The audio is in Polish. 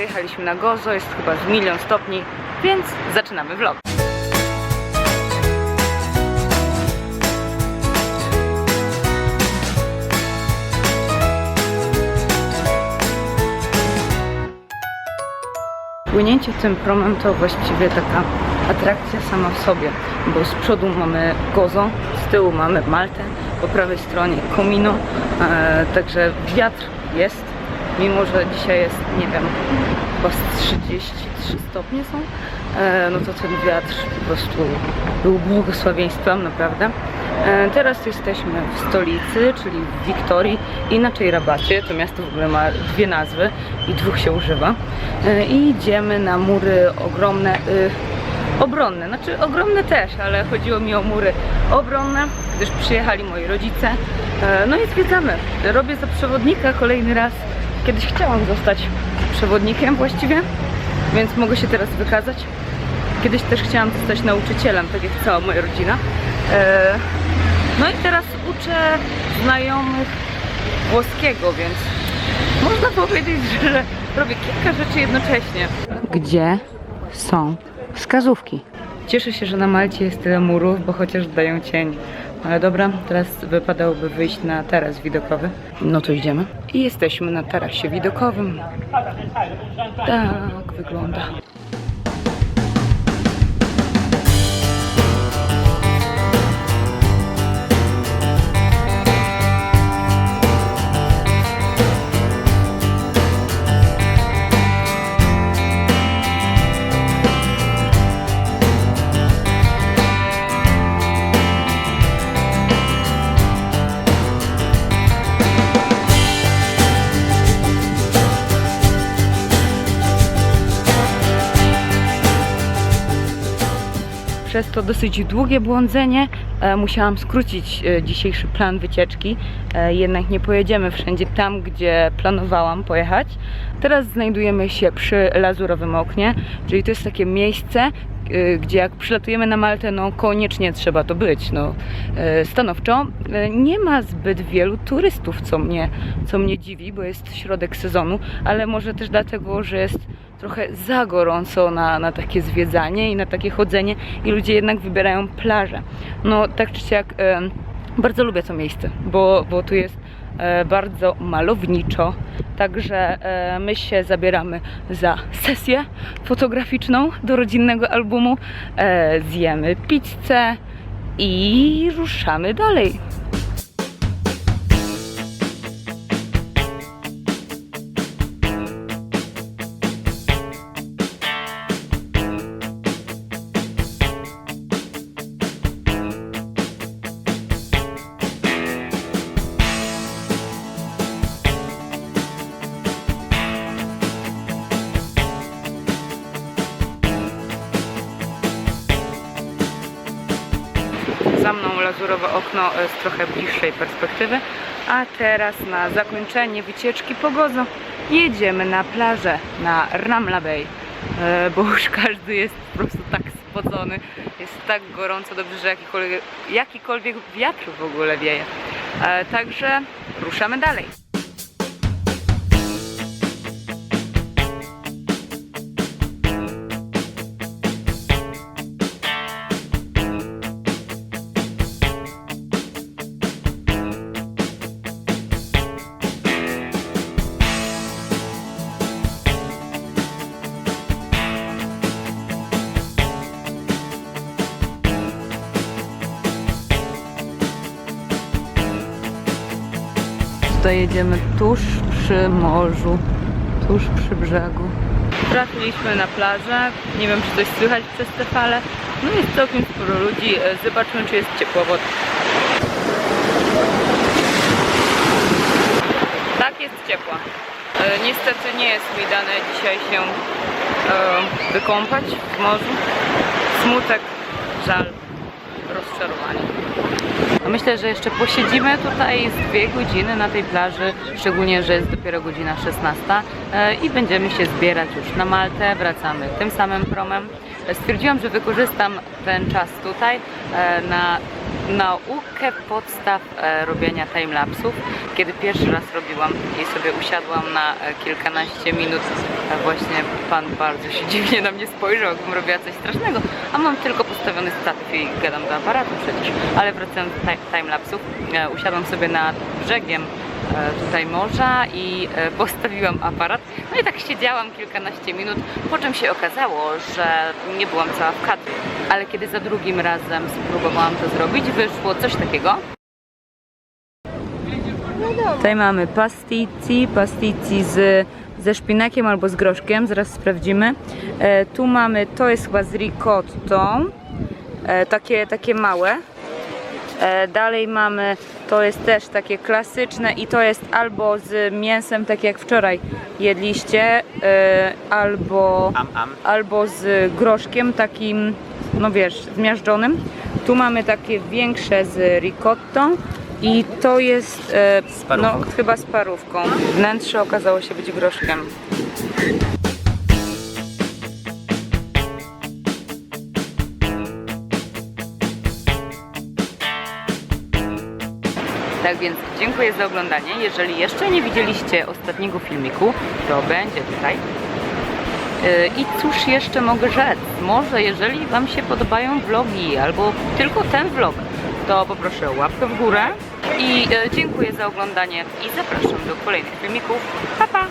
Właśnie dojechaliśmy na Gozo, jest chyba z milion stopni, więc zaczynamy vlog. Płynięcie tym promem to właściwie taka atrakcja sama w sobie, bo z przodu mamy Gozo, z tyłu mamy Maltę, po prawej stronie Komino, e, także wiatr jest, mimo że dzisiaj jest, nie wiem, chyba z 33 stopnie są, e, no to ten wiatr po prostu był błogosławieństwem, naprawdę. E, Teraz jesteśmy w stolicy, czyli w Wiktorii, inaczej Rabacie. To miasto w ogóle ma dwie nazwy i dwóch się używa. E, I idziemy na mury ogromne, y, obronne. Znaczy ogromne też, ale chodziło mi o mury obronne, gdyż przyjechali moi rodzice. No i zwiedzamy. Robię za przewodnika kolejny raz. Kiedyś chciałam zostać przewodnikiem właściwie, więc mogę się teraz wykazać. Kiedyś też chciałam zostać nauczycielem, tak jak cała moja rodzina. E, No i teraz uczę znajomych włoskiego, więc można powiedzieć, że robię kilka rzeczy jednocześnie. Gdzie są wskazówki? Cieszę się, że na Malcie jest tyle murów, bo chociaż dają cień. Ale dobra, teraz wypadałoby wyjść na taras widokowy. No to idziemy. I jesteśmy na tarasie widokowym. Tak wygląda. Przez to dosyć długie błądzenie e, musiałam skrócić e, dzisiejszy plan wycieczki. E, jednak nie pojedziemy wszędzie tam, gdzie planowałam pojechać. Teraz znajdujemy się przy Lazurowym Oknie, czyli to jest takie miejsce, gdzie jak przylatujemy na Maltę, no koniecznie trzeba to być. No, stanowczo nie ma zbyt wielu turystów, co mnie, co mnie dziwi, bo jest środek sezonu, ale może też dlatego, że jest trochę za gorąco na, na takie zwiedzanie i na takie chodzenie i ludzie jednak wybierają plażę. No tak czy siak e, bardzo lubię to miejsce, bo, bo tu jest e, bardzo malowniczo, także e, my się zabieramy za sesję fotograficzną do rodzinnego albumu, e, zjemy pizzę i ruszamy dalej. Lazurowe okno z trochę bliższej perspektywy. A teraz na zakończenie wycieczki po Gozo jedziemy na plażę, na Ramla Bay. E, Bo już każdy jest po prostu tak spocony. Jest tak gorąco, dobrze, że jakikolwiek, jakikolwiek wiatr w ogóle wieje. E, Także ruszamy dalej. Tutaj jedziemy tuż przy morzu, tuż przy brzegu. Trafiliśmy na plażę. Nie wiem, czy coś słychać przez te fale. No jest całkiem sporo ludzi. E, Zobaczmy, czy jest ciepła woda. Tak, jest ciepła. E, Niestety nie jest mi dane dzisiaj się e, wykąpać w morzu. Smutek, żal, rozczarowanie. No Myślę, że jeszcze posiedzimy tutaj z dwie godziny na tej plaży, szczególnie, że jest dopiero godzina 16 e, i będziemy się zbierać już na Maltę, wracamy tym samym promem. Stwierdziłam, że wykorzystam ten czas tutaj e, na naukę podstaw e, robienia timelapsów. Kiedy pierwszy raz robiłam i sobie usiadłam na e, kilkanaście minut, e, właśnie pan bardzo się dziwnie na mnie spojrzał, jakbym robiła coś strasznego, a mam tylko postawiony statyw i gadam do aparatu przecież. Ale wracając do ti- timelapsów, usiadłam sobie nad brzegiem tutaj morza i e, postawiłam aparat. No i tak siedziałam kilkanaście minut, po czym się okazało, że nie byłam cała w kadrze. Ale kiedy za drugim razem spróbowałam to zrobić, wyszło coś takiego. Tutaj mamy pastici, pastici z, ze szpinakiem albo z groszkiem, zaraz sprawdzimy. E, tu mamy, to jest chyba z ricottą, e, takie, takie małe. E, dalej mamy, to jest też takie klasyczne i to jest albo z mięsem, tak jak wczoraj jedliście, e, albo, Am, am. albo z groszkiem takim, no wiesz, zmiażdżonym. Tu mamy takie większe z ricottą i to jest e, no, chyba z parówką. Wnętrze okazało się być groszkiem. Tak więc dziękuję za oglądanie. Jeżeli jeszcze nie widzieliście ostatniego filmiku, to będzie tutaj. Yy, I cóż jeszcze mogę rzec? Może jeżeli Wam się podobają vlogi albo tylko ten vlog, to poproszę o łapkę w górę. I yy, dziękuję za oglądanie i zapraszam do kolejnych filmików. Pa, pa!